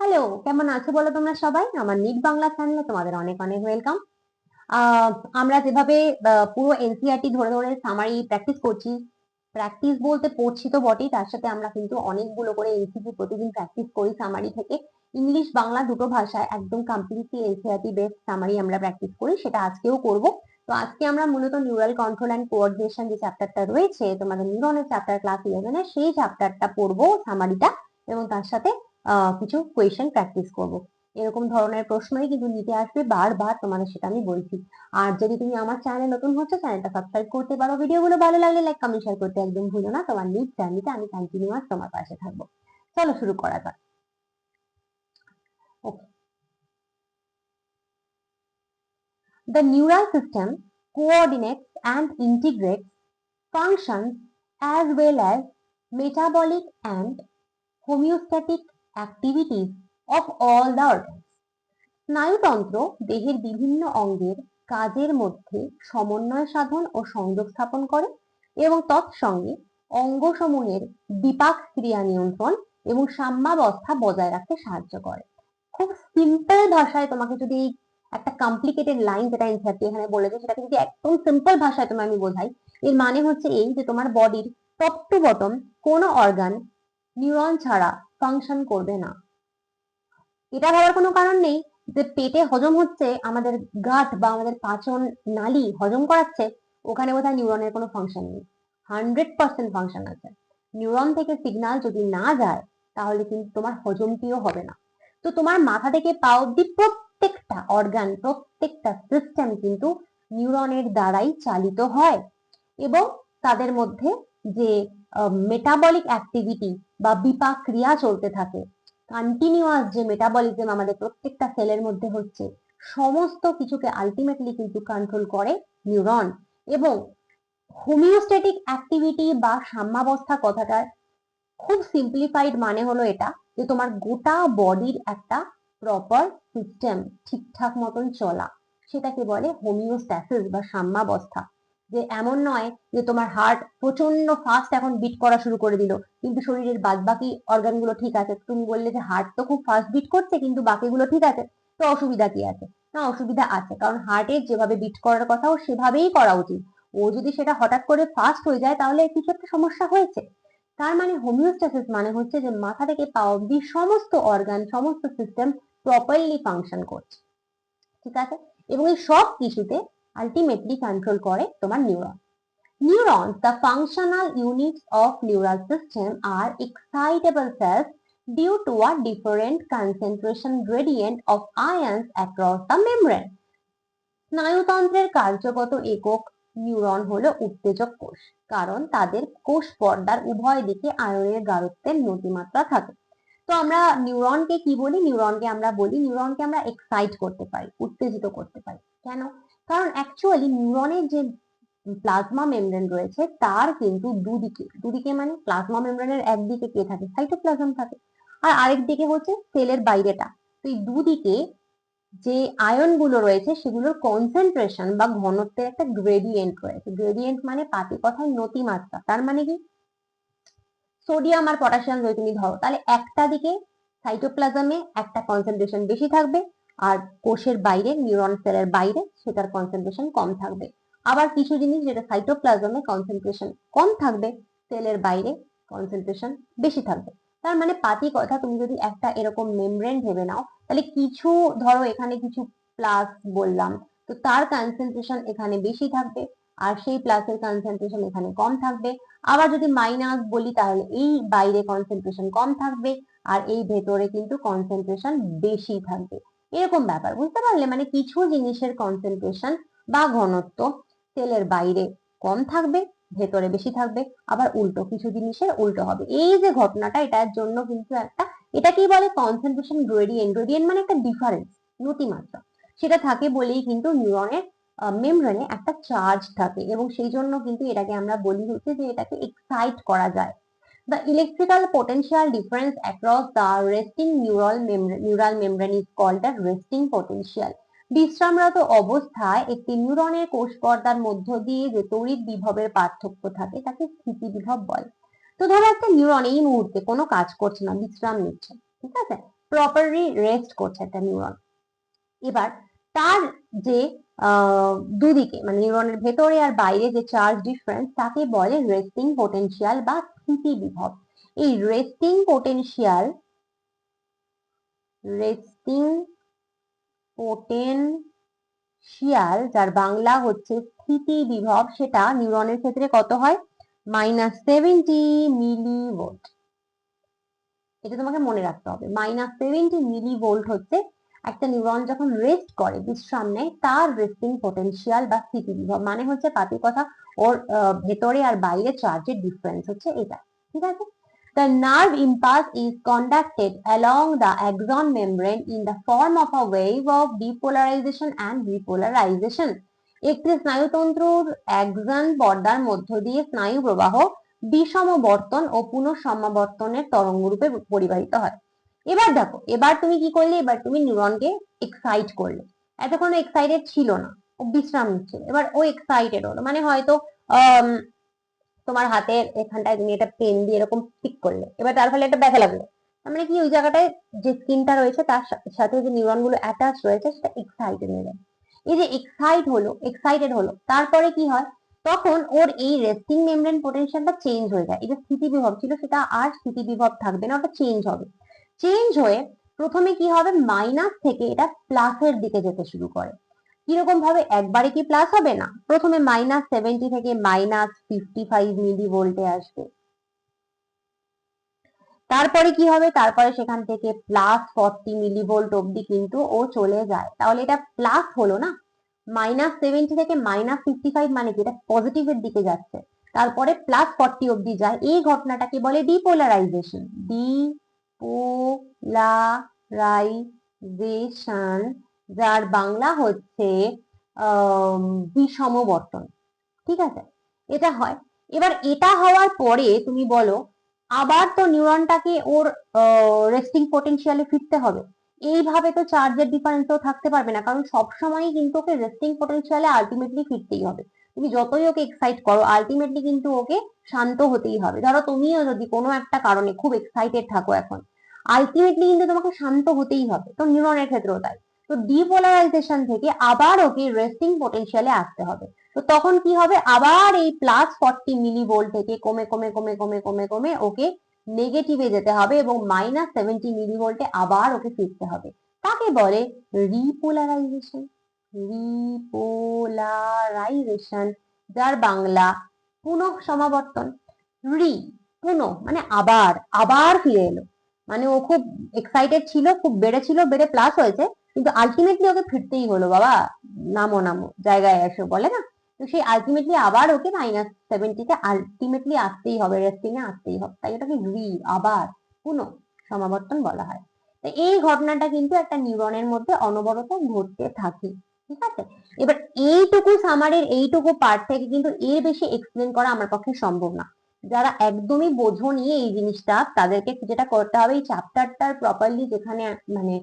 Hello কেমন আছো বলো তোমরা সবাই? আমার নিট বাংলা চ্যানেলে তোমাদের অনেক অনেক ওয়েলকাম আমরা যেভাবে পুরো এনসিআরটি ধরে ধরে সামারি প্র্যাকটিস করছি প্র্যাকটিস বলতে পড়ছি তো বটেই, তার সাথে আমরা কিন্তু অনেকগুলো করে এনসিপি প্রতিদিন প্র্যাকটিস করি সামারি থেকে। ইংলিশ বাংলা দুটো ভাষায় একদম কমপ্লিটলি এনসিআরটি বেসড সামারি আমরা প্র্যাকটিস করি, সেটা আজকেও করব। তো আজকে আমরা মূলত নিউরাল কন্ট্রোল অ্যান্ড কোঅর্ডিনেশন যে চ্যাপ্টারটা রয়েছে, তোমাদের নিউরনের চ্যাপ্টার ক্লাস ইলেভেনের সেই চ্যাপ্টারটা পড়ব সামারিটা এবং তার সাথে কিছু কোয়েশ্চেন প্র্যাকটিস করব। এরকম ধরনের প্রশ্নই কিন্তু নিতে আসবে বারবার তোমাদের সেটা আমি বলছি। আর যদি তুমি আমার চ্যানেলে নতুন হচ্ছে চ্যানেলটা সাবস্ক্রাইব করতে পারো। ভিডিওগুলো ভালো লাগলে লাইক কমেন্ট শেয়ার করতে একদম ভুলো না। তোমার নিট জার্নিতে আমি কন্টিনিউয়াস তোমার পাশে থাকব। চলো শুরু করা যাক। The neural system coordinates and integrates functions as well as metabolic and homeostatic activities of all the organs. স্নায়ুতন্ত্র দেহের বিভিন্ন অঙ্গের কাজের মধ্যে সমন্বয় সাধন ও সংযোগ স্থাপন করে এবং তৎসঙ্গে অঙ্গসমূহের বিপাক ক্রিয়া নিয়ন্ত্রণ এবং সাম্যাবস্থা বজায় রাখতে সাহায্য করে খুব সিম্পল ভাষায় তোমাকে যদি একটা কমপ্লিকেটেড লাইন যেটা এনসারটি এখানে বলেছে, সেটাকে যদি একদম সিম্পল ভাষায় তোমায় আমি বোঝাই, এর মানে হচ্ছে এই যে তোমার বডির টপ টু বটম কোনো অর্গান নিউরন ছাড়া ফাংশন করবে না। এটা ভাবার কোনো কারণ নেই যে পেটে হজম হচ্ছে, আমাদের গাট বা আমাদের পাচন নালী হজম করাচ্ছে, ওখানে বোধহয় নিউরনের কোনো ফাংশন নেই। হান্ড্রেড পার্সেন্ট ফাংশন আছে। নিউরন থেকে সিগন্যাল যদি না যায়, তাহলে কিন্তু তোমার হজমটিও হবে না। তো তোমার মাথা থেকে পা অব্দি প্রত্যেকটা অর্গান প্রত্যেকটা সিস্টেম কিন্তু নিউরনের দ্বারাই চালিত হয়। এবং তাদের মধ্যে যে মেটাবলিক অ্যাক্টিভিটি বা বিপাক ক্রিয়া চলতে থাকে। কন্টিনিউয়াস যে মেটাবলিজম আমাদের প্রত্যেকটা সেলের মধ্যে হচ্ছে, সমস্ত কিছুকে আলটিমেটলি কিন্তু কন্ট্রোল করে নিউরন এবং হোমিওস্ট্যাটিক অ্যাক্টিভিটি বা সাম্যাবস্থা কথাটার খুব সিম্পলিফাইড মানে হলো এটা যে তোমার গোটা বডির একটা প্রপার সিস্টেম ঠিকঠাক মতন চলা। সেটাকে বলে হোমিওস্ট্যাসিস বা সাম্যাবস্থা। যে এমন নয় যে তোমার হার্ট প্রচণ্ড ফাস্ট এখন বিট করা শুরু করে দিল। কিন্তু শরীরের বাদ বাকি অর্গানগুলো ঠিক আছে। তুমি বললে যে হার্ট তো খুব ফাস্ট বিট করছে, কিন্তু বাকিগুলো ঠিক আছে। তো অসুবিধা কি আছে? না, অসুবিধা আছে। কারণ হার্টের যেভাবে বিট করার কথা ও সেভাবেই করা উচিত। ও যদি সেটা হঠাৎ করে ফাস্ট হয়ে যায়, তাহলে কিছু একটা সমস্যা হয়েছে। তার মানে হোমিওস্ট্যাসিস মানে হচ্ছে যে মাথা থেকে পা অব্দি সমস্ত অর্গান সমস্ত সিস্টেম প্রপারলি ফাংশন করছে। ঠিক আছে? এবং এই সব কিছুতে আলটিমেটলি কন্ট্রোল করে তোমার neuron Neurons, the functional units of neural system are excitable cells due to a different concentration gradient of ions across the membrane. স্নায়ুতন্ত্রের কার্যগত একক নিউরন হলো উত্তেজক কোষ কারণ তাদের কোষ পর্দার উভয় দিকে আয়নের গাঢ়ত্বের নতিমাত্রা থাকে। তো আমরা নিউরনকে কি বলি? নিউরনকে আমরা বলি নিউরনকে আমরা এক্সাইট করতে পারি উত্তেজিত করতে পারি। কেন? কারণ অ্যাকচুয়ালি নিউরনের যে প্লাজমা মেমব্রেন রয়েছে, তার কিন্তু দুদিকে দুদিকে মানে প্লাজমা মেমব্রেনের একদিকে কে থাকে? সাইটোপ্লাজম থাকে। আর আরেক দিকে হচ্ছে সেলের বাইরেটা। তো এই দুদিকে যে আয়নগুলো রয়েছে, সেগুলোর কনসেন্ট্রেশন বা ঘনত্বের একটা গ্রেডিয়েন্ট রয়েছে। গ্রেডিয়েন্ট মানে পাতি কথায় নতিমাত্রা। তার মানে কি? সোডিয়াম আর পটাশিয়াম যদি তুমি ধরো, তাহলে একটা দিকে সাইটোপ্লাজমে একটা কনসেন্ট্রেশন বেশি থাকবে। আর কোষের বাইরে নিউরন সেলের বাইরে সেটার কনসেন্ট্রেশন কম থাকবে। আবার কিছু জিনিস যেটা সাইটোপ্লাজমে কনসেন্ট্রেশন কম থাকবে সেলের বাইরে কনসেন্ট্রেশন বেশি থাকবে। তার মানে পাতি কথা, তুমি যদি একটা এরকম মেমব্রেন ভেবে নাও, তাহলে কিছু, ধরো এখানে কিছু প্লাস বললাম, তো তার কনসেন্ট্রেশন এখানে বেশি থাকবে, আর সেই প্লাসের কনসেন্ট্রেশন এখানে কম থাকবে। আবার যদি মাইনাস বলি, তাহলে এই বাইরে কনসেন্ট্রেশন কম থাকবে, আর এই ভেতরে কিন্তু কনসেন্ট্রেশন বেশি থাকবে। এরকম ব্যাপার, বুঝতে পারলে? মানে কিছু জিনিসের কনসেন্ট্রেশন বা ঘনত্ব তেলের বাইরে কম থাকবে, ভেতরে বেশি থাকবে, আবার উল্টো কিছু জিনিসের উল্টো হবে। এই যে ঘটনাটা, এটার জন্য কিন্তু একটা, এটাকেই বলে কনসেন্ট্রেশন গ্রেডিয়েন্ট গ্রেডিয়েন্ট মানে একটা ডিফারেন্স নতিমাত্রা সেটা থাকে বলেই কিন্তু নিউরনের মেমব্রেনে একটা চার্জ থাকে। এবং সেই জন্য কিন্তু এটাকে আমরা বলি হচ্ছে যে এটাকে এক্সাইট করা যায়। The electrical potential difference across the resting neural membrane, neural membrane is called the resting potential. বিশ্রামরত অবস্থায় একটি নিউরনের কোষ পর্দার মধ্য দিয়ে যে তড়িৎ বিভবের পার্থক্য থাকে তাকে স্থিতি বিভব বলে। তো ধরো একটা নিউরন এই মুহূর্তে কোনো কাজ করছে না বিশ্রাম নিচ্ছে ঠিক আছে? প্রপারলি রেস্ট করছে একটা নিউরন। এবার তার যে দুদিকে মানে নিউরনের ভেতরে আর বাইরে যে চার্জ ডিফারেন্স তাকে বলে রেস্টিং পোটেনশিয়াল বা স্থিতি বিভব। এই রেস্টিং পোটেনশিয়াল রেস্টিং পোটেনশিয়াল যার বাংলা হচ্ছে স্থিতি বিভব, সেটা নিউরনের ক্ষেত্রে কত হয়? মাইনাস সেভেন্টি মিলি ভোল্ট এটা তোমাকে মনে রাখতে হবে। মাইনাস সেভেন্টি মিলি ভোল্ট হচ্ছে একটা নিউরন যখন রেস্ট করে বিশ্রাম নেয়, তার রেস্টিং পোটেনশিয়াল বা স্থিতি বিভব মানে হচ্ছে পাতি কথা ওর ভেতরে আর বাইরে চার্জের ডিফারেন্স হচ্ছে এটা, ঠিক আছে The nerve impulse is conducted along the axon membrane in the form of a wave of depolarization and repolarization. একটি স্নায়ুতন্ত্রর অ্যাক্সন পর্দার মধ্য দিয়ে স্নায়ু প্রবাহ বিষমবর্তন ও পুনঃসমাবর্তনের তরঙ্গ রূপে পরিবাহিত হয় এবার দেখো, এবার তুমি কি করলে? এবার তুমি নিউরনকে এক্সাইট করলে। এতক্ষণ এক্সাইটেড ছিল না, ও বিশ্রাম নিচ্ছিল এবার ও এক্সাইটেড হলো মানে হয়তো তোমার হাতের এখানটায় তুমি এটা পেন দিয়ে এরকম পিক করলে। এবার তার ফলে একটা ব্যথা লাগল। মানে কি, ওই জায়গাটায় যে স্কিনটা রয়েছে, তার সাথে যে নিউরনগুলো অ্যাটাচ রয়েছে, সেটা এক্সাইটেড হয়ে যায় এই যে এক্সাইট হলো এক্সাইটেড হলো, তারপরে কি হয়? তখন ওর এই রেস্টিং মেমব্রেন পোটেনশিয়ালটা চেঞ্জ হয়ে যায়। এই যে স্থিতি বিভব ছিল, সেটা আর স্থিতি বিভব থাকবে না, ওটা চেঞ্জ হবে। চেঞ্জ হয়ে প্রথমে কি হবে? মাইনাস থেকে এটা প্লাসের দিকে যেতে শুরু করে। কীরকম ভাবে? একবারে কি প্লাস হবে না? প্রথমে মাইনাস সেভেন্টি থেকে মাইনাস ফিফটি ফাইভ মিলি ভোল্টে আসবে। তারপরে কি হবে? তারপরে সেখান থেকে প্লাস ফর্টি মিলি ভোল্ট অব্দি কিন্তু ও চলে যায়। তাহলে এটা প্লাস হলো না? মাইনাস সেভেন্টি থেকে মাইনাস ফিফটি ফাইভ মানে কি? এটা পজিটিভের দিকে যাচ্ছে। তারপরে প্লাস ফর্টি অব্দি যায়। এই ঘটনাটাকে বলে ডিপোলারাইজেশন ডিপোলারাইজেশন যার বাংলা হচ্ছে বিষমবর্তন ঠিক আছে? এটা হয়। এবার এটা হওয়ার পরে তুমি বলো, আবার তো নিউরনটাকে ওর রেস্টিং পটেনশিয়ালে ফিরতে হবে। এইভাবে তো চার্জের ডিফারেন্সও থাকতে পারবে না, কারণ সবসময়ই কিন্তু ওকে রেস্টিং পটেনশিয়ালে আলটিমেটলি ফিরতেই হবে। তুমি যতই ওকে এক্সাইট করো আলটিমেটলি কিন্তু ওকে শান্ত হতেই হবে। ধরো তুমিও যদি কোনো একটা কারণে খুব এক্সাইটেড থাকো এখন আলটিমেটলি কিন্তু তোমাকে শান্ত হতেই হবে। তো নিউরনের ক্ষেত্রেও তাই। তো ডিপোলারাইজেশন থেকে আবার ওকে রেস্টিং পটেনশিয়ালে আসতে হবে। তো তখন কি হবে? আবার এই প্লাস ফর্টি মিলি ভোল্ট থেকে কমে কমে কমে কমে কমে কমে ওকে নেগেটিভে যেতে হবে এবং মাইনাস সেভেন্টি মিলি ভোল্টে আবার ওকে ফিরতে হবে। তাকে বলে? রিপোলারাইজেশন রিপোলারাইজেশন যার বাংলা পুনঃ সমাবর্তন। রি, পুনঃ মানে আবার আবার ফিরে এলো। মানে ও খুব এক্সাইটেড ছিল, খুব বেড়েছিল বেড়ে প্লাস হয়েছে, কিন্তু আলটিমেটলি ওকে ফিরতেই হলো, বাবা। নামো নামো, জায়গায় এসো, বলে না? তো সেই আলটিমেটলি আবার ওকে মাইনাস সেভেন্টিতে আলটিমেটলি আসতেই হবে রেস্টিং এ আসতেই হবে। তাই ওটাকে রি, আবার, পুনঃ সমাবর্তন বলা হয়। তো এই ঘটনাটা কিন্তু একটা নিউরনের মধ্যে অনবরত ঘটতে থাকে। ঠিক আছে? এবার এইটুকু সামারের এইটুকু পার্ট থেকে কিন্তু এর বেশি এক্সপ্লেন করা আমার পক্ষে সম্ভব না। যারা একদমই বোঝো নিয়ে এই জিনিসটা, তাদেরকে যেটা করতে হবে, এই চ্যাপ্টারটার প্রপারলি যেখানে মানে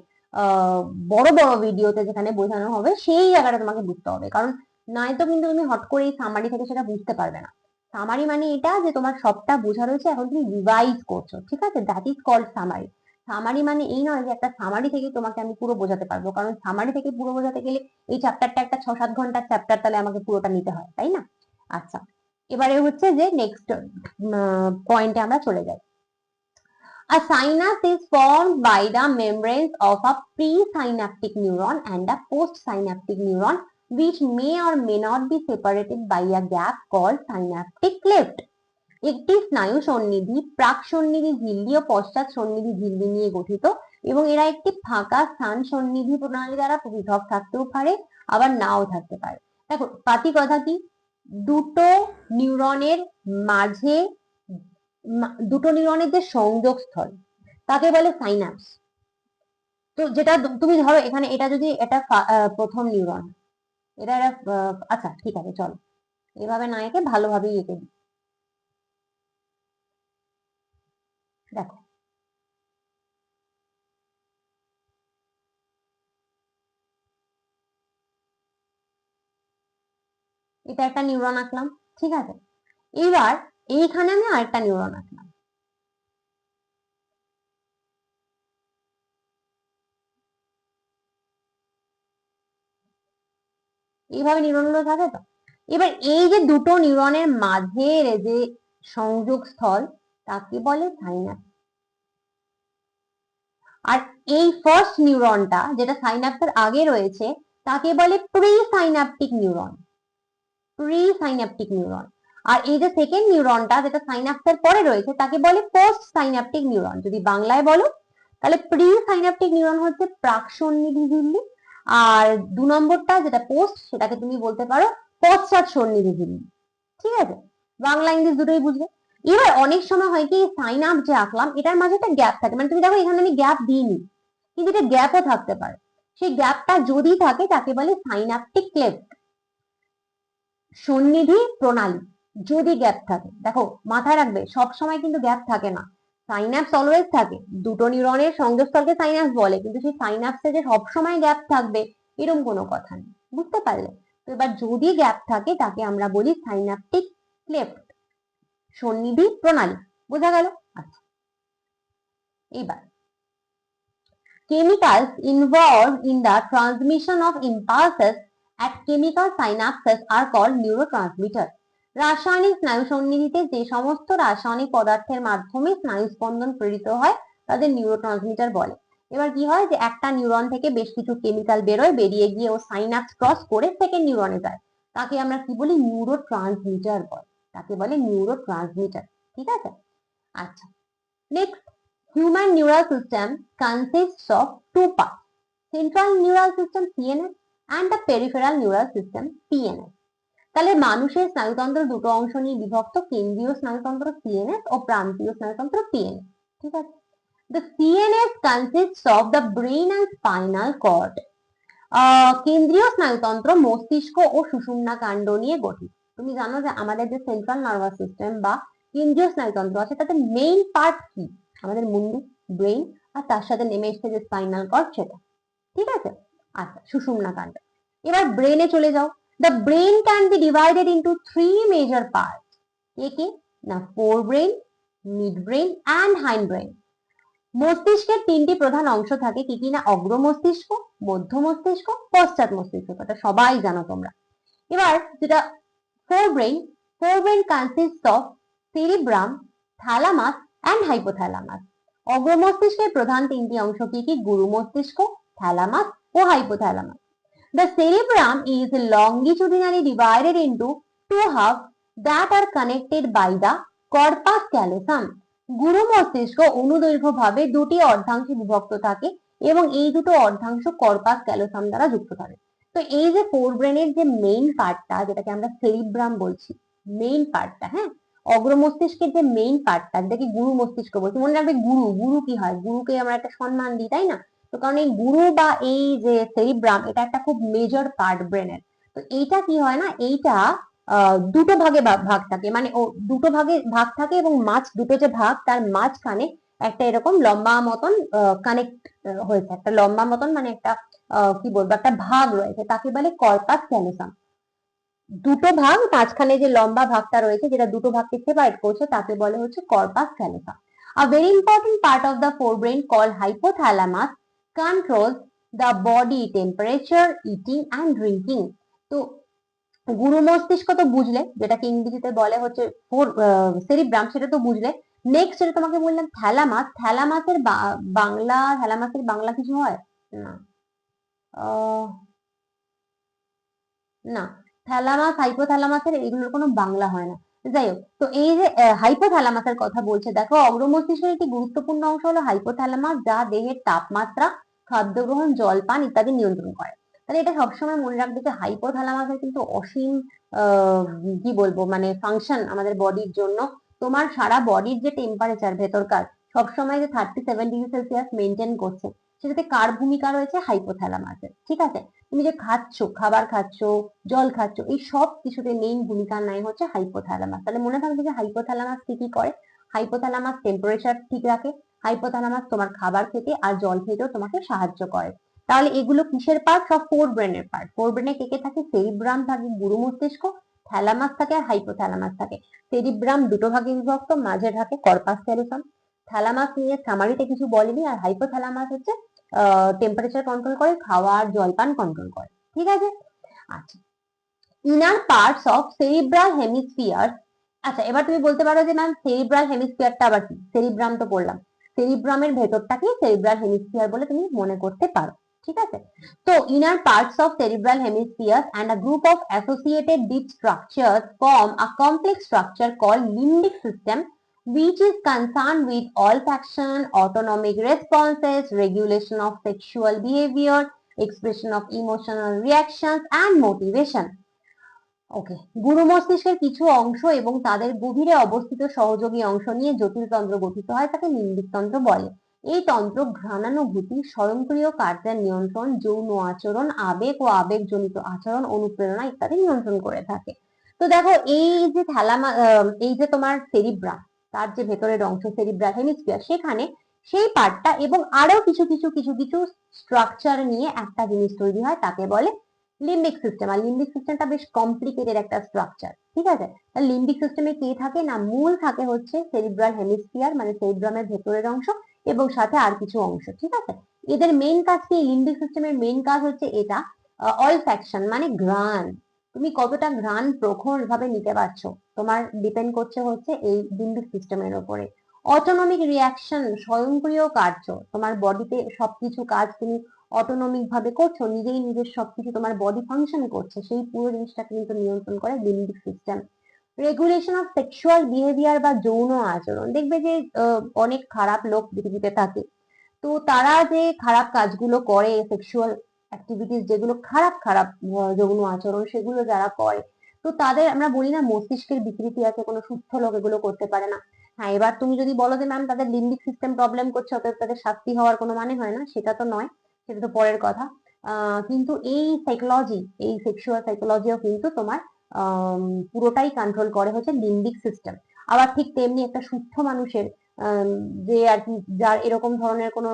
বড় বড় ভিডিওতে যেখানে বোঝানো হবে, সেই জায়গাটা তোমাকে বুঝতে হবে। কারণ নয়তো কিন্তু তুমি হট করে এই সামারি থেকে সেটা বুঝতে পারবে না। সামারি মানে এটা যে তোমার সবটা বোঝা রয়েছে, এখন তুমি রিভাইজ করছ, ঠিক আছে? That is called summary summary মানে এই নয় যে একটা সামারি থেকে তোমাকে আমি পুরো বোঝাতে পারব। কারণ সামারি থেকে পুরো বোঝাতে গেলে এই চ্যাপ্টারটা একটা ছ সাত ঘণ্টার চ্যাপ্টার তাহলে আমাকে পুরোটা নিতে হয়, তাই না? আচ্ছা এবারে হচ্ছে যে নেক্সট পয়েন্টে আমরা চলে যাই। আর synapse is form by the membranes of a presynaptic neuron and a postsynaptic neuron which may or may not be separated by a gap call synaptic cleft একটি স্নায়ু সন্নিধি, প্রাক সন্নিধি ঝিল্লি ও পশ্চাৎ সন্নিধি ঝিল্লি নিয়ে গঠিত এবং এরা একটি ফাঁকা স্থান সন্নিধি প্রণালী দ্বারা পৃথক থাকতেও পারে, আবার নাও থাকতে পারে। দেখো, পাতি কথা কি? দুটো নিউরনের মাঝে দুটো নিউরনের যে সংযোগ স্থল, তাকে বলে সাইনাপস তো যেটা তুমি ধরো এখানে এটা যদি এটা প্রথম নিউরন, এটা আচ্ছা ঠিক আছে, চলো। এভাবে না এঁকে ভালোভাবেই এঁকে দিই দেখো। এটা একটা নিউরন আঁকলাম, ঠিক আছে? এবার এইখানে আমি আরেকটা নিউরন আঁকলাম। এইভাবে নিউরনগুলো থাকে তো? এবার এই যে দুটো নিউরনের মাঝের যে সংযোগ স্থল তাকে বলে সাইন্যাপস আর এই ফার্স্ট নিউরনটা যেটা সাইন্যাপসের আগে রয়েছে, তাকে বলে presynaptic neuron presynaptic neuron আর এই যে সেকেন্ড নিউরনটা যেটা সাইন্যাপসের পরে রয়েছে, তাকে বলে পোস্ট সাইনাপটিক নিউরন যদি বাংলায় বলো, তাহলে প্রি সাইনাপটিক নিউরন হচ্ছে প্রাক সন্নিধি ঝিল্লি আর দু নম্বরটা যেটা পোস্ট সেটাকে তুমি বলতে পারো পশ্চাৎ সন্নিধি ঝিল্লি ঠিক আছে? বাংলা ইংলিশ দুটোই বুঝবে। এবার অনেক সময় হয় কি সাইন আপ যে আঁকলাম এটার মাঝে একটা গ্যাপ থাকে। মানে তুমি দেখো, এখানে আমি গ্যাপ দিইনি। কিন্তু এটা গ্যাপও থাকতে পারে। সেই গ্যাপটা যদি থাকে, তাকে বলে সাইনাপটিক ক্লেফট সন্নিধি প্রণালী, যদি গ্যাপ থাকে। দেখো, মাথায় রাখবে, সব সময় কিন্তু গ্যাপ থাকে না। সাইন সাইনাপস অলওয়েজ থাকে। দুটো নিউরনের সংযোগস্থলকে সাইনাপস বলে, কিন্তু সেই সাইন সাইনাপসে যে সবসময় গ্যাপ থাকবে এরকম কোনো কথা নেই। বুঝতে পারলে? তো এবার যদি গ্যাপ থাকে, তাকে আমরা বলি সাইনাপটিক ক্লেফট সন্নিধি প্রণালী। বোঝা গেল? আচ্ছা। এবার chemicals involved in the transmission of impulses at chemical synapses are called neurotransmitter রাসায়নিক স্নায়ু সন্নিধিতে যে সমস্ত রাসায়নিক পদার্থের মাধ্যমে স্নায়ু স্পন্দন প্রেরিত হয়, তাদের নিউরোট্রান্সমিটার বলে। এবার কি হয় যে, একটা নিউরন থেকে বেশ কিছু কেমিক্যাল বেরোয়, বেরিয়ে গিয়ে ও সাইনাপস ক্রস করে সেকেন্ড নিউরনে যায়। তাকে আমরা কি বলি? নিউরো ট্রান্সমিটার বলে। তাকে বলে নিউরো ট্রান্সমিটার ঠিক আছে? আচ্ছা next human neural system consists of two part central neural system CNS and the peripheral neural system PNS তাহলে মানুষের স্নায়ুতন্ত্র দুটো অংশ নিয়ে বিভক্ত, কেন্দ্রীয় স্নায়ুতন্ত্র সিএনএস ও প্রান্তীয় স্নায়ুতন্ত্র পিএনএস ঠিক আছে? The CNS consists of the brain and spinal cord কেন্দ্রীয় স্নায়ুতন্ত্র মস্তিষ্ক ও সুষুম্না কাণ্ড নিয়ে গঠিত। তুমি জানো যে আমাদের যে সেন্ট্রাল নার্ভাস সিস্টেম বা কেন্দ্রীয় স্নায়ুতন্ত্র আছে তাতে মেইন পার্ট কি? আমাদের মুন্ডু ব্রেইন আর তার সাথে নেমে এসছে যে স্পাইনাল কর্ড সেটা। ঠিক আছে? আচ্ছা সুষুম্না কাণ্ড। এবার ব্রেনে চলে যাও। The brain can be divided into three major part কে কে? না four brain mid brain and hind brain মস্তিষ্কের তিনটি প্রধান অংশ থাকে কি কি না? অগ্র মস্তিষ্ক, মধ্য মস্তিষ্ক, পশ্চাৎ মস্তিষ্ক। এটা সবাই জানো তোমরা। এবার যেটা forebrain consist of cerebrum thalamus and hypothalamus অগ্র প্রধান তিনটি অংশ কি কি? গুরু মস্তিষ্ক thalamus O hypothalamus The cerebrum is longitudinally divided into two halves that are connected by the corpus callosum. গুরু মস্তিষ্ক অনুদৈর্ঘ্যভাবে দুটি অর্ধাংশে বিভক্ত থাকে এবং এই দুটো অর্ধাংশ কর্পাস ক্যালোসাম দ্বারা যুক্ত থাকে। তো এই যে ফোর ব্রেনের যে মেইন পার্টটা যেটাকে আমরা সেরিব্রাম বলছি মেইন পার্টটা হ্যাঁ? অগ্র মস্তিষ্কের যে মেইন পার্টটা যেটাকে গুরু মস্তিষ্ক বলছি, মনে রাখবে গুরু গুরু কি হয়? গুরুকে আমরা একটা সম্মান দিই, তাই না? তো কারণ এই গুরু বা এই যে সেরিব্রাম এটা একটা খুব মেজর পার্ট ব্রেনের তো এইটা কি হয় না? এইটা দুটো ভাগে ভাগ থাকে। মানে ও, দুটো ভাগে ভাগ থাকে এবং মাছ দুটো যে ভাগ, তার মাঝখানে একটা এরকম লম্বা মতন কানেক্ট হয়েছে। একটা লম্বা মতন মানে একটা কি বলব, একটা ভাগ রয়েছে, তাকে বলে কর্পাস ক্যালোসাম দুটো ভাগ, মাঝখানে যে লম্বা ভাগটা রয়েছে, যেটা দুটো ভাগকে সেপারেট করছে, তাকে বলে হচ্ছে corpus callosum A very important part of the forebrain called hypothalamus controls the body temperature eating and drinking. তো গুরু মস্তিষ্ক তো বুঝলে, যেটাকে ইংরেজিতে বলে হচ্ছে ফোর সেরিব্রাম সেটা তো বুঝলে। নেক্সট যেটা তোমাকে বললাম থ্যালামাস থ্যালামাসের বাংলা থ্যালামাসের বাংলা কিছু হয়? না। না থ্যালামাস হাইপোথ্যালামাসের এগুলোর কোনো বাংলা হয় না। যাই হোক, তো এই যে হাইপোথ্যালামাসের কথা বলছে, দেখো অগ্র মস্তিষ্কের একটি গুরুত্বপূর্ণ অংশ হলো হাইপোথ্যালামাস যা দেহের তাপমাত্রা, খাদ্য গ্রহণ, জলপান ইত্যাদি নিয়ন্ত্রণ করে। তাহলে এটা সবসময় মনে রাখবে যে হাইপোথ্যালামাসের কিন্তু অসীম কি বলব মানে ফাংশন আমাদের বডির জন্য। তোমার সারা বডির যে টেম্পারেচার ভেতরকার, সবসময় যে thirty seven degree Celsius maintain করছে সেটাতে কার ভূমিকা রয়েছে? হাইপোথ্যালামাসের ঠিক আছে? তুমি যে খাচ্ছ, খাবার খাচ্ছ, জল খাচ্ছ, এই সব কিছুতে মেইন ভূমিকা নেয় হচ্ছে হাইপোথ্যালামাস তাহলে মনে থাকবে যে হাইপোথ্যালামাস কি কি করে। হাইপোথ্যালামাস টেম্পারেচার ঠিক রাখে। হাইপোথ্যালামাস তোমার খাবার খেতে আর জল খেতেও তোমাকে সাহায্য করে। তাহলে এগুলো কিসের পার্ট সব ফোর ব্রেনের পার্ট ফোর ব্রেনে কে কে থাকে? সেরিব্রাম থাকে, গুরু মস্তিষ্ক থ্যালামাস থাকে আর হাইপোথ্যালামাস থাকে। সেরিব্রাম দুটো ভাগে বিভক্ত, মাঝে থাকে কর্পাস ক্যালোসাম থ্যালামাস নিয়ে সামারিতে কিছু বলেনি আর হাইপোথ্যালামাস হচ্ছে টেম্পারেচার কন্ট্রোল করে খাওয়া আর জলপান কন্ট্রোল করে। ঠিক আছে? আচ্ছা। Inner parts of cerebral hemisphere আচ্ছা এবার তুমি বলতে পারো যে ম্যাম সেরিব্রাল হেমিস্ফিয়ারটা আবার কি? সেরিব্রাম তো পড়লাম সেরিব্রামের ভেতরটাকে সেরিব্রাল হেমিস্ফিয়ার বলে তুমি মনে করতে পারো। ঠিক আছে? তো inner parts of cerebral hemisphere and a group of associated deep structures form a complex structure call limbic system which is concerned with olfaction, autonomic responses, regulation of sexual behavior, expression of emotional reactions, and motivation. Okay গুরু মস্তিষ্কের কিছু অংশ এবং তাদের গভীরে অবস্থিত সহযোগী অংশ নিয়ে জটিল তন্ত্র গঠিত হয় তাকে লিম্বিক তন্ত্র বলে। এই তন্ত্র ঘ্রাণানুভূতি স্বয়ংক্রিয় কার্যের নিয়ন্ত্রণ যৌন আচরণ আবেগ ও আবেগজনিত আচরণ অনুপ্রেরণা ইত্যাদি নিয়ন্ত্রণ করে থাকে। তো দেখো এই যে থ্যালামা এই যে তোমার সেরিব্রা তার যে ভেতরের অংশ সেরিব্রাল হেমিস্ফিয়ার সেখানে সেই পার্টটা এবং আরও কিছু কিছু কিছু কিছু স্ট্রাকচার নিয়ে একটা জিনিস তৈরি হয়, তাকে বলে লিম্বিক সিস্টেম আর লিম্বিক সিস্টেমটা বেশ কমপ্লিকেটেড একটা স্ট্রাকচার ঠিক আছে? লিম্বিক সিস্টেমে কে থাকে না? মূল থাকে হচ্ছে সেরিব্রাল হেমিস্ফিয়ার মানে সেরিব্রামের ভেতরের অংশ এবং সাথে আর কিছু অংশ, ঠিক আছে? এদের মেইন কাজ কি? লিম্বিক সিস্টেমের মেইন কাজ হচ্ছে এটা অল ফ্যাকশন মানে ঘ্রাণ। তুমি কতটা ঘ্রাণ প্রখর ভাবে নিতে পারছ? তোমার ডিপেন্ড করছে হচ্ছে এই লিম্বিক সিস্টেমের উপরে অটোনমিক রিয়াকশন স্বয়ংক্রিয় কার্য। তোমার বডিতে সবকিছু কাজ তুমি অটোনমিক ভাবে করছ, নিজেই নিজের সবকিছু তোমার বডি ফাংশন করছে, সেই পুরো জিনিসটাকে কিন্তু নিয়ন্ত্রণ করে limbic system regulation of sexual behaviour বা যৌন আচরণ। দেখবে যে অনেক খারাপ লোক পৃথিবীতে থাকে। তো তারা যে খারাপ কাজগুলো করে সেক্সুয়াল অ্যাক্টিভিটিস যেগুলো খারাপ খারাপ যৌন আচরণ সেগুলো যারা করে, তো তাদের আমরা বলি না মস্তিষ্কের বিকৃতি আছে, কোনো সুস্থ লোক এগুলো করতে পারে না। হ্যাঁ এবার তুমি যদি বলো যে ম্যাম তাদের লিম্বিক সিস্টেম প্রবলেম করছে, অতএব তাদের শাস্তি হওয়ার কোনো মানে হয় না, সেটা তো নয়, সেটা তো পরের কথা। কিন্তু এই সাইকোলজি এই সেক্সুয়াল সাইকোলজিও কিন্তু তোমার পুরোটাই কন্ট্রোল করে হচ্ছে লিম্বিক সিস্টেম আবার ঠিক তেমনি একটা সুস্থ মানুষের যে আর কি, যার এরকম ধরনের কোনো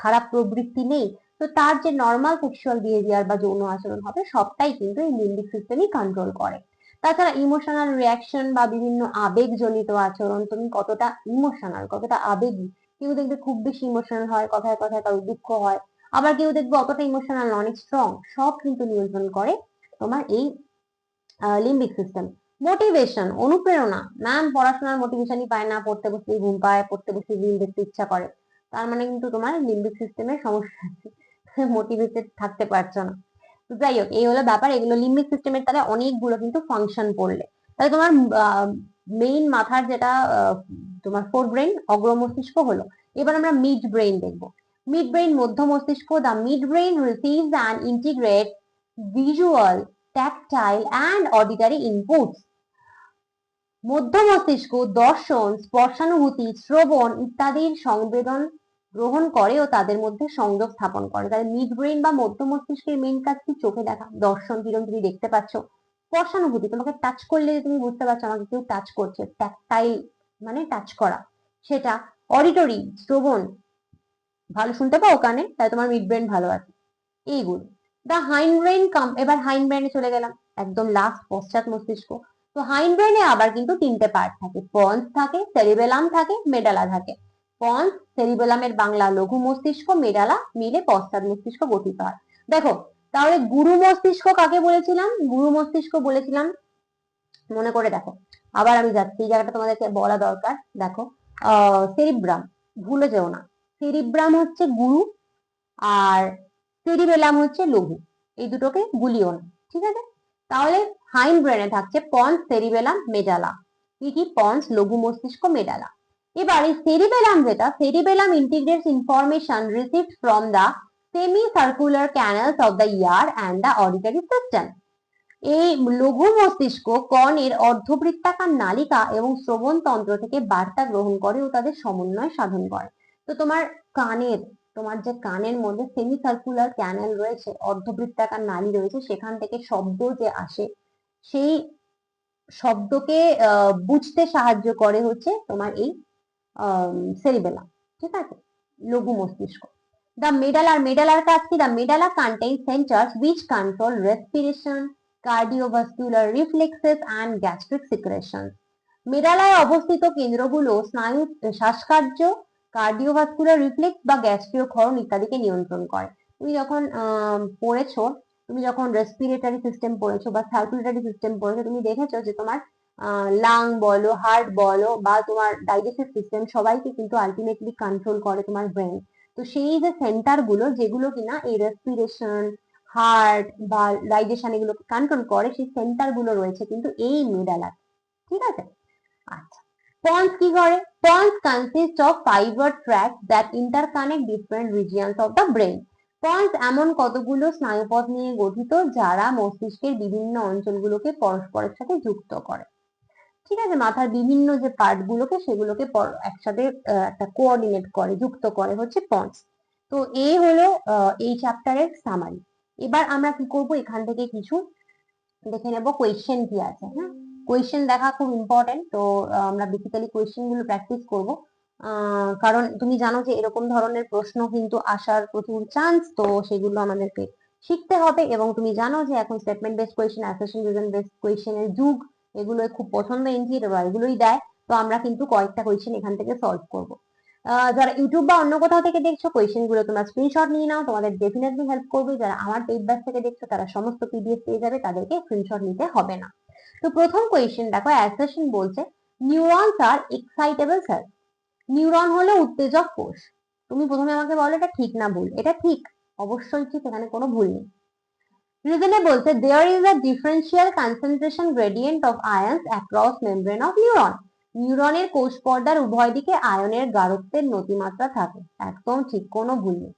খারাপ প্রবৃত্তি নেই তো তার যে নর্মাল সেক্সুয়াল বিহেভিয়ার বা যৌন আচরণ হবে, সবটাই কিন্তু এই লিম্বিক সিস্টেমই কন্ট্রোল করে। তাছাড়া ইমোশনাল রিয়াকশন বা বিভিন্ন আবেগজনিত আচরণ, তুমি কতটা ইমোশনাল কতটা আবেগী, কেউ দেখবে খুব বেশি ইমোশনাল হয়, কথায় কথায় কারও দুঃখ হয়, আবার কেউ দেখবে অতটা ইমোশনাল অনেক স্ট্রং সব কিন্তু নিয়ন্ত্রণ করে তোমার এই লিম্বিক সিস্টেম মোটিভেশন অনুপ্রেরণা ম্যাম পড়াশোনার মোটিভেশনই পায় না, পড়তে বসতে ঘুম পায়, পড়তে বসতে রিল দেখতে ইচ্ছা করে। তার মানে কিন্তু তোমার লিম্বিক সিস্টেমের সমস্যা আছে। মোটিভেটেড থাকতে পারছ না। তো যাই হোক এই হলো ব্যাপার। এগুলো লিম্বিক সিস্টেমের তাহলে অনেকগুলো কিন্তু ফাংশন পড়লে। তাহলে তোমার মেইন মাথার যেটা তোমার ফোর ব্রেন অগ্র মস্তিষ্ক হলো। এবার আমরা মিড ব্রেন দেখব। মিড ব্রেন মধ্য মস্তিষ্ক the midbrain receives and integrate visual tactile and auditory inputs মধ্য মস্তিষ্ক, দর্শন, স্পর্শানুভূতি, শ্রবণ ইত্যাদির সংবেদন গ্রহণ করে ও তাদের মধ্যে সংযোগ স্থাপন করে। তাহলে মিড ব্রেন বা মধ্য মস্তিষ্কের মেইন কাজ কি? চোখে দেখা, দর্শন কিরম তুমি দেখতে পাচ্ছ। স্পর্শানুভূতি তোমাকে টাচ করলে তুমি বুঝতে পারছ আমাকে কেউ টাচ করছে ট্যাকটাইল মানে টাচ করা। সেটা অডিটরি শ্রবণ, ভালো শুনতে পাও কানে তাই তোমার মিড ব্রেন ভালো আছে। এইগুলো। দ্য হাইন ব্রেন কাম এবার হাইন ব্রেনে চলে গেলাম, একদম লাস্ট পশ্চাৎ মস্তিষ্ক। তো হাইন ব্রেনে আবার কিন্তু তিনটে পার্ট থাকে পন্স থাকে সেরিবেলাম থাকে মেডালা থাকে। পন্স সেরিবেলামের বাংলা, লঘু মস্তিষ্ক মেডালা মিলে পশ্চাৎ মস্তিষ্ক গঠিত হয়। দেখো, তাহলে গুরু মস্তিষ্ক কাকে বলেছিলাম? গুরু মস্তিষ্ক বলেছিলাম, মনে করে দেখো। আবার আমি যাচ্ছি, এই জায়গাটা তোমাদেরকে বলা দরকার। দেখো, আহ, সেরিব্রাম, ভুলে যেও না। সেরিব্রাম হচ্ছে গুরু আর সেরিবেলাম হচ্ছে লঘু। এই দুটোকে গুলিও না, ঠিক আছে? তাহলে হাইন ব্রেনে থাকছে পন্স সেরিবেলাম মেডালা কি কি? পন্স লঘু মস্তিষ্ক মেডালা এবার এই সেরিবেলাম যেটা cerebellum integrates information received from the semicircular canals of the ear and the auditory system এই লঘু মস্তিষ্ক কর্ণের অর্ধবৃত্তাকার নালিকা এবং শ্রবণ তন্ত্র থেকে বার্তা গ্রহণ করে ও তাদের সমন্বয় সাধন করে। তো তোমার কানের, তোমার যে কানের মধ্যে সেমি সার্কুলার ক্যানেল রয়েছে, অর্ধবৃত্তাকার নালী রয়েছে, সেখান থেকে শব্দ যে আসে, সেই শব্দকে বুঝতে সাহায্য করে হচ্ছে তোমার এই সেরিবেলা ঠিক আছে? লঘু মস্তিষ্ক। দ্য মেডালার মেডালার কাজ কি? The medulla contain centres which control respiration cardiovascular reflexes and gastric secretion মেডালায় অবস্থিত কেন্দ্রগুলো স্নায়ু, শ্বাসকার্য কার্ডিওভাস্কুলার রিফ্লেক্স বা গ্যাস্ট্রিয় ক্ষরণ ইত্যাদিকে নিয়ন্ত্রণ করে। তুমি যখন পড়েছো, তুমি যখন রেসপিরেটরি সিস্টেম পড়েছো বা সার্কুলেটরি সিস্টেম পড়েছো, তুমি দেখেছ যে তোমার লাং বলো হার্ট বলো বা তোমার ডাইজেস্টিভ সিস্টেম সবাইকে কিন্তু আলটিমেটলি কন্ট্রোল করে তোমার ব্রেন তো সেই যে সেন্টারগুলো যেগুলো কিনা এই রেসপিরেশন হার্ট বা ডাইজেশন এগুলোকে কন্ট্রোল করে, সেই সেন্টারগুলো রয়েছে কিন্তু এই মিডালা ঠিক আছে? আচ্ছা। পন্স কি করে? Pons consist of fibre tract that interconnect different regions of the brain pons এমন কতগুলো স্নায়ুপথ নিয়ে গঠিত যারা মস্তিষ্কের বিভিন্ন অঞ্চলগুলোকে পরস্পরের সাথে যুক্ত করে? ঠিক আছে, মাথার বিভিন্ন যে পার্ট গুলোকে সেগুলোকে একসাথে একটা কোঅর্ডিনেট করে, যুক্ত করে হচ্ছে পন্স তো এই হলো এই চ্যাপ্টারের সামারি এবার আমরা কি করব? এখান থেকে কিছু দেখে নেব কোয়েশ্চেন কি আছে হ্যাঁ? কোয়েশ্চেন দেখা খুব ইম্পর্টেন্ট তো আমরা বেসিক্যালি কোয়েশ্চেনগুলো প্র্যাকটিস করব। কারণ তুমি জানো যে এরকম ধরনের প্রশ্ন কিন্তু আসার প্রচুর চান্স তো সেগুলো আমাদেরকে শিখতে হবে। এবং তুমি জানো যে এখন statement based question assertion reason based কোয়েশ্চেনের যুগ এগুলো খুব পছন্দ এনজিএ এগুলোই দেয়। তো আমরা কিন্তু কয়েকটা কোয়েশ্চেন এখান থেকে সলভ করব। যারা ইউটিউব বা অন্য কোথাও থেকে দেখছ কোয়েশ্চেনগুলো তোমরা স্ক্রিনশট নিয়ে নাও। তোমাদের ডেফিনেটলি হেল্প করবে। যারা আমার পেজ ব্যাস থেকে দেখছ, তারা সমস্ত পিডিএফ পেয়ে যাবে। তাদেরকে স্ক্রিনশট নিতে হবে না। তো প্রথম কোয়েশ্চেন দেখো অ্যাসেশন বলছে neurons are excitable cell neuron হলো উত্তেজক কোষ। তুমি প্রথমে আমাকে বলো, এটা ঠিক না ভুল? এটা ঠিক? অবশ্যই ঠিক, এখানে কোনো ভুল নেই। রিজনে বলছে there is a differential concentration gradient of ions across membrane of neuron নিউরনের কোষ পর্দার উভয় দিকে আয়নের গাঢ়ত্বের নতিমাত্রা থাকে, একদম ঠিক কোনো ভুল নেই।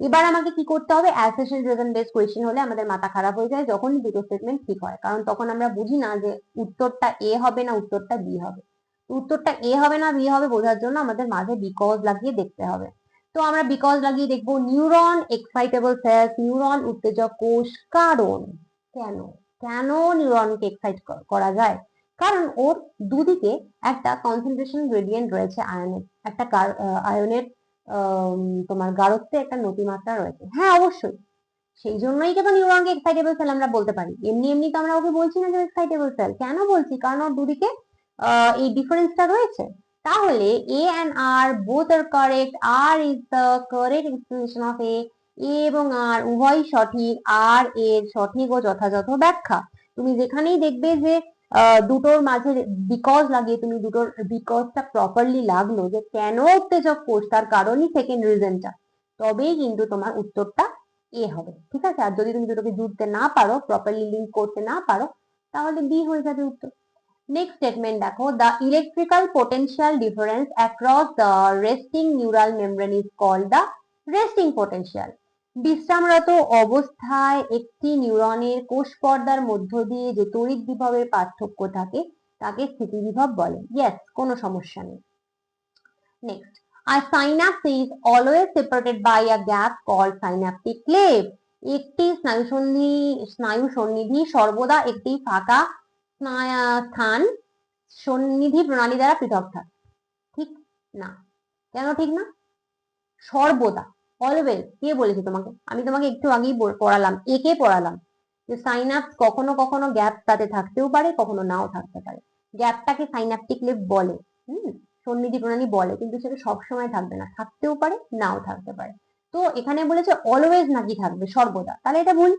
এবার আমাকে কি করতে হবে? অ্যাসেশন রিজন বেস কোয়েশ্চেন হলে আমাদের মাথা খারাপ হয়ে যায় যখন দুটো স্টেটমেন্ট ঠিক হয়, কারণ তখন আমরা বুঝি না যে উত্তরটা এ হবে না উত্তরটা বি হবে। উত্তরটা এ হবে না বি হবে বোঝার জন্য আমাদের মাঝে বিকজ লাগিয়ে দেখতে হবে। তো আমরা বিকজ লাগিয়ে দেখব নিউরন এক্সাইটেবল সেলস নিউরন, উত্তেজক কোষ, কারণ। কেন? কেন নিউরনকে এক্সাইট করা যায়? কারণ ওর দুদিকে একটা কনসেন্ট্রেশন গ্রেডিয়েন্ট রয়েছে আয়নের। একটা আয়নের তোমার গাঢ়ত্বে একটা নতিমাত্রা রয়েছে। হ্যাঁ অবশ্যই। সেই জন্যই তো নিউরনকে এক্সাইটেবল সেল আমরা বলতে পারি। এমনি এমনি তো আমরা ওকে বলছি না যে এক্সাইটেবল সেল কেন বলছি? কারণ ওর দুদিকে এই ডিফারেন্সটা রয়েছে। তাহলে A and R both are correct R is the correct explanation of A এবং আর উভয় সঠিক। আর এর সঠিক ও যথাযথ ব্যাখ্যা। তুমি যেখানেই দেখবে যে দুটোর মাঝে বিকজ লাগিয়ে তুমি দুটোর বিকজটা প্রপারলি লাগল যে কেন উত্তেজক কোষ তার কারণই সেকেন্ড রিজনটা তবেই কিন্তু তোমার উত্তরটা এ হবে। ঠিক আছে? আর যদি তুমি দুটোকে জুড়তে না পারো প্রপারলি লিঙ্ক করতে না পারো, তাহলে বি হয়ে যাবে উত্তর। নেক্সট স্টেটমেন্ট দেখো the electrical potential difference across the resting neural membrane is called the resting potential বিশ্রামরত অবস্থায় একটি নিউরনের কোষ পর্দার মধ্য দিয়ে যে তড়িৎ বিভবের পার্থক্য থাকে, তাকে স্থিতি বিভব বলে। ইয়েস কোনো সমস্যা নেই। Next R synapse is always separated by a gap call synaptic cleft একটি স্নায়ু সন্ধি স্নায়ু সন্নিধি সর্বদা একটি ফাঁকা স্থান সন্নিধি প্রণালী দ্বারা পৃথক থাকে। ঠিক না? কেন ঠিক না? সর্বদা অলওয়েজ কে বলেছে তোমাকে? আমি তোমাকে একটু আগেই পড়ালাম, একে পড়ালাম যে সাইনাপস কখনো কখনো গ্যাপ তাতে থাকতেও পারে, কখনো নাও থাকতে পারে। গ্যাপটাকে সাইনাপটিক লেভ বলে, হুম? সন্নিধি প্রণালী বলে, কিন্তু সেটা সবসময় থাকবে না, থাকতেও পারে, নাও থাকতে পারে। তো এখানে বলেছে অলওয়েজ নাকি থাকবে, সর্বদা। তাহলে এটা ভুল।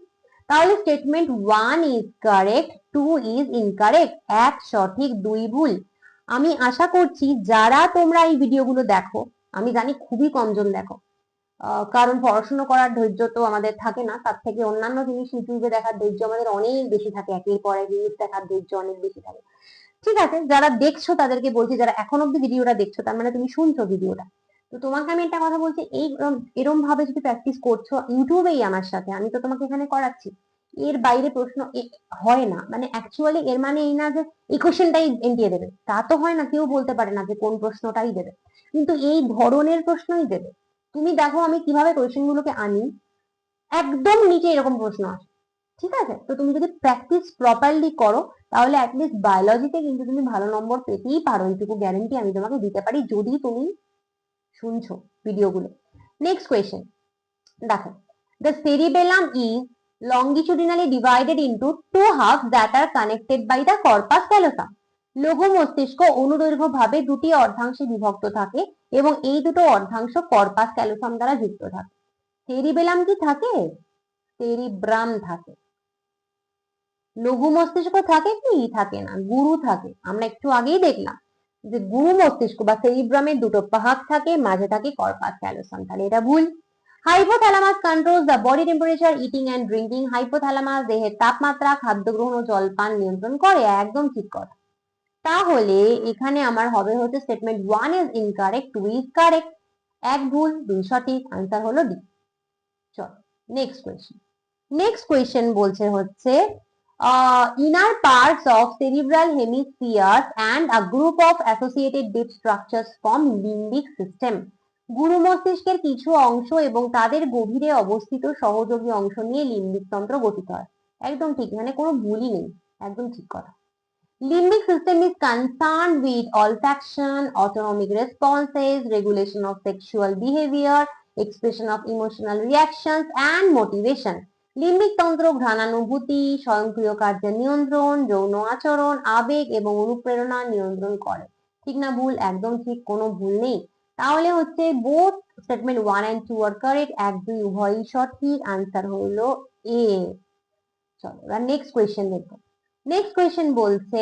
তাহলে statement one is correct two is incorrect এক সঠিক, দুই ভুল। আমি আশা করছি যারা তোমরা এই ভিডিওগুলো দেখো, আমি জানি খুবই কমজন দেখো কারণ পড়াশোনা করার ধৈর্য তো আমাদের থাকে না, তার থেকে অন্যান্য জিনিস ইউটিউবে দেখার ধৈর্য আমাদের অনেক বেশি থাকে, একের পর এক জিনিস দেখার ধৈর্য অনেক বেশি থাকে। ঠিক আছে, যারা দেখছ তাদেরকে বলছি, যারা এখন অব্দি ভিডিওটা দেখছ, তার মানে তুমি শুনছো ভিডিওটা। তো তোমাকে আমি একটা কথা বলছি, এই এরম ভাবে যদি প্র্যাকটিস করছ ইউটিউবেই আমার সাথে, আমি তো তোমাকে এখানে করাচ্ছি। এর বাইরে প্রশ্ন হয় না। মানে অ্যাকচুয়ালি এর মানে এই না যে এই কোশ্চেনটাই এন্টিয়ে দেবে। তা তো হয় না, কেউ বলতে পারে না যে কোন প্রশ্নটাই দেবে। কিন্তু এই ধরনের প্রশ্নই দেবে। তুমি দেখো আমি কীভাবে কোয়েশ্চেন গুলোকে আনি, একদম নিচে এরকম প্রশ্ন আসে। ঠিক আছে? তো তুমি যদি প্র্যাকটিস প্রপারলি করো, তাহলে অ্যাটলিস্ট বায়োলজিতে কিন্তু তুমি ভালো নম্বর পেতেই পারো। এইটুকু গ্যারেন্টি আমি তোমাকে দিতে পারি। যদি তুমি শুনছো ভিডিওগুলো নেক্সট কোয়েশ্চেন দেখো the cerebellum is longitudinally divided into two halves that are connected by the corpus callosum. লঘু মস্তিষ্ক অনুদৈর্ঘ্য ভাবে দুটি অর্ধাংশে বিভক্ত থাকে এবং এই দুটো অর্ধাংশ কর্পাস ক্যালোসাম দ্বারা যুক্ত থাকে। সেরিবেলাম কি থাকে? সেরিব্রাম থাকে। লঘু মস্তিষ্ক থাকে কি? থাকে না। গুরু থাকে। আমরা একটু আগেই দেখলাম। যে গুরু মস্তিষ্ক বা সেরিব্রামের দুটো পাহাক থাকে, মাঝে থাকে কর্পাস ক্যালোসাম তাহলে এটা ভুল। Hypothalamus controls the body temperature eating and drinking hypothalamus দেহের তাপমাত্রা খাদ্য গ্রহণ ও জলপান নিয়ন্ত্রণ করে, একদম ঠিক কথা। তাহলে এখানে আমার হবে হচ্ছে statement one is incorrect two is correct এক ভুল, দুই সঠিক আনসার হলো ডি চল নেক্সট কোয়েশ্চেন নেক্সট কোয়েশ্চেন বলছে হচ্ছে inner parts of cerebral hemispheres and a group of associated deep structures form limbic system গুরু মস্তিষ্কের কিছু অংশ এবং তাদের গভীরে অবস্থিত সহযোগী অংশ নিয়ে লিম্বিক তন্ত্র গঠিত হয় একদম ঠিক মানে কোনো ভুলই নেই একদম ঠিক কথা Limbic system is concerned with olfaction, autonomic responses, regulation of sexual behavior, expression of emotional reactions and motivation. Limbic তন্ত্র ঘ্রাণানুভূতি, স্বয়ংক্রিয় কার্যের নিয়ন্ত্রণ, যৌন আচরণ, আবেগ এবং অনুপ্রেরণা নিয়ন্ত্রণ করে। ঠিক না ভুল? একদম ঠিক, কোনো ভুল নেই। তাহলে হচ্ছে both statement one and two are correct এক, দুই, উভয়ই সঠিক। আনসার হলো এ চলো, এবার নেক্সট কোয়েশ্চেন দেখব নেক্সট কোয়েশ্চেন বলছে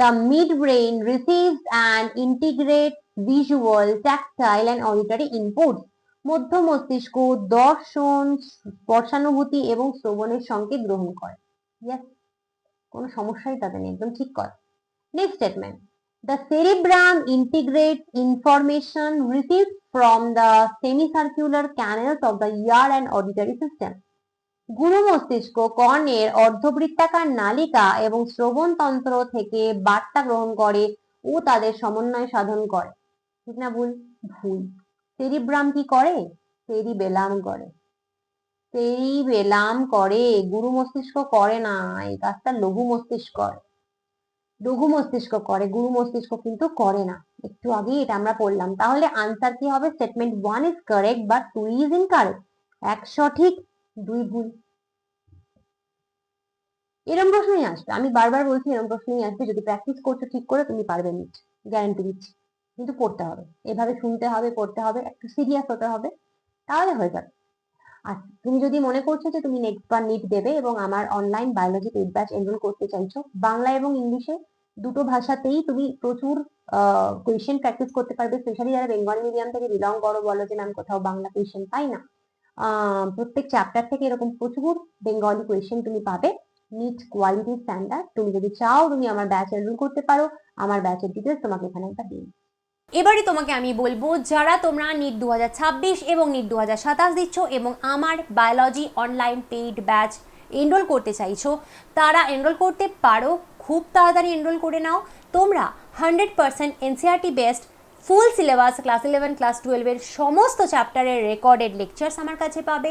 the midbrain receives and integrate visual tactile and auditory input মধ্য মস্তিষ্ক দর্শন স্পর্শানুভূতি এবং শ্রবণের সংকেত গ্রহণ করে। কোনো সমস্যাই তাদের নেই, একদম ঠিক কথা। Next statement the cerebrum integrate information receive from the semi semicircular canals of the ear and auditory system গুরু মস্তিষ্ক, কর্ণের অর্ধবৃত্তাকার নালিকা এবং শ্রবণ তন্ত্র থেকে বার্তা গ্রহণ করে ও তাদের সমন্বয় সাধন করে। ঠিক না ভুল? ভুল। সেরিব্রাম কি করে? তেরি বেলাম করে। তেরি বেলাম করে, গুরু মস্তিষ্ক করে না, এই কাজটা লঘু মস্তিষ্ক করে। লঘু মস্তিষ্ক করে, গুরু মস্তিষ্ক কিন্তু করে না। একটু আগেই এটা আমরা পড়লাম। তাহলে আনসার কি হবে? Statement one is correct but two is in incorrect এক সঠিক দুই ভুল। এরম প্রশ্নই আসবে। আমি বারবার বলছি এরম প্রশ্নই আসবে। যদি প্র্যাকটিস করছ ঠিক করে, তুমি পারবে নিট গ্যারান্টি দিচ্ছি। কিন্তু পড়তে হবে। এভাবে শুনতে হবে পড়তে হবে, একটু সিরিয়াস হতে হবে, তাহলে হয়ে যাবে। আর তুমি যদি মনে করছ যে তুমি নেক্সট বার নিট দেবে এবং আমার online biology paid batch enrol করতে চাইছো, বাংলা এবং ইংলিশে দুটো ভাষাতেই তুমি প্রচুর কোয়েশ্চেন প্র্যাকটিস করতে পারবে স্পেশালি যারা বেঙ্গলি মিডিয়াম থেকে বিলং করো বলো যে ম্যাম কোথাও বাংলা কোয়েশ্চেন পাই না প্রত্যেক চ্যাপ্টার থেকে এরকম প্রচুর বেঙ্গলি কোয়েশ্চেন তুমি পাবে। নিট কোয়ালিটি স্ট্যান্ডার্ড তুমি যদি চাও তুমি আমার ব্যাচ এনরোল করতে পারো, আমার ব্যাচের ডিটেলস তোমাকে এখানে একটা দিই এবারে তোমাকে আমি বলব, যারা তোমরা নিট দু হাজার ছাব্বিশ এবং নিট দু হাজার সাতাশ দিচ্ছ এবং আমার biology online paid batch enrol করতে চাইছো, তারা এনরোল করতে পারো। খুব তাড়াতাড়ি এনরোল করে নাও। তোমরা hundred percent NCERT based full syllabus class eleven class টুয়েলভের সমস্ত চ্যাপ্টারের রেকর্ডেড লেকচার্স আমার কাছে পাবে।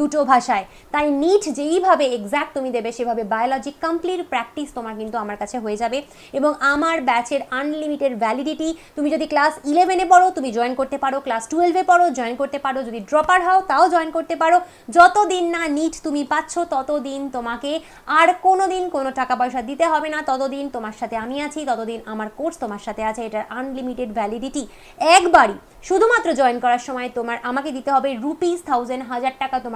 দুটো ভাষায়। তাই নিট যেইভাবে এক্স্যাক্ট তুমি দেবে, সেভাবে বায়োলজি কমপ্লিট প্র্যাকটিস তোমার কিন্তু আমার কাছে হয়ে যাবে। এবং আমার ব্যাচের আনলিমিটেড ভ্যালিডিটি তুমি যদি ক্লাস ইলেভেনে পড়ো, তুমি জয়েন করতে পারো। ক্লাস টুয়েলভে পড়ো জয়েন করতে পারো। যদি ড্রপার হও, তাও জয়েন করতে পারো। যতদিন না নিট তুমি পাচ্ছ, ততদিন তোমাকে আর কোনো দিন কোনো টাকা পয়সা দিতে হবে না। ততদিন তোমার সাথে আমি আছি, ততদিন আমার কোর্স তোমার সাথে আছে। এটার আনলিমিটেড ভ্যালিডিটি একবারই, শুধুমাত্র জয়েন করার সময় তোমার, আমাকে দিতে হবে রুপিস থাউজেন্ড হাজার টাকা তোমার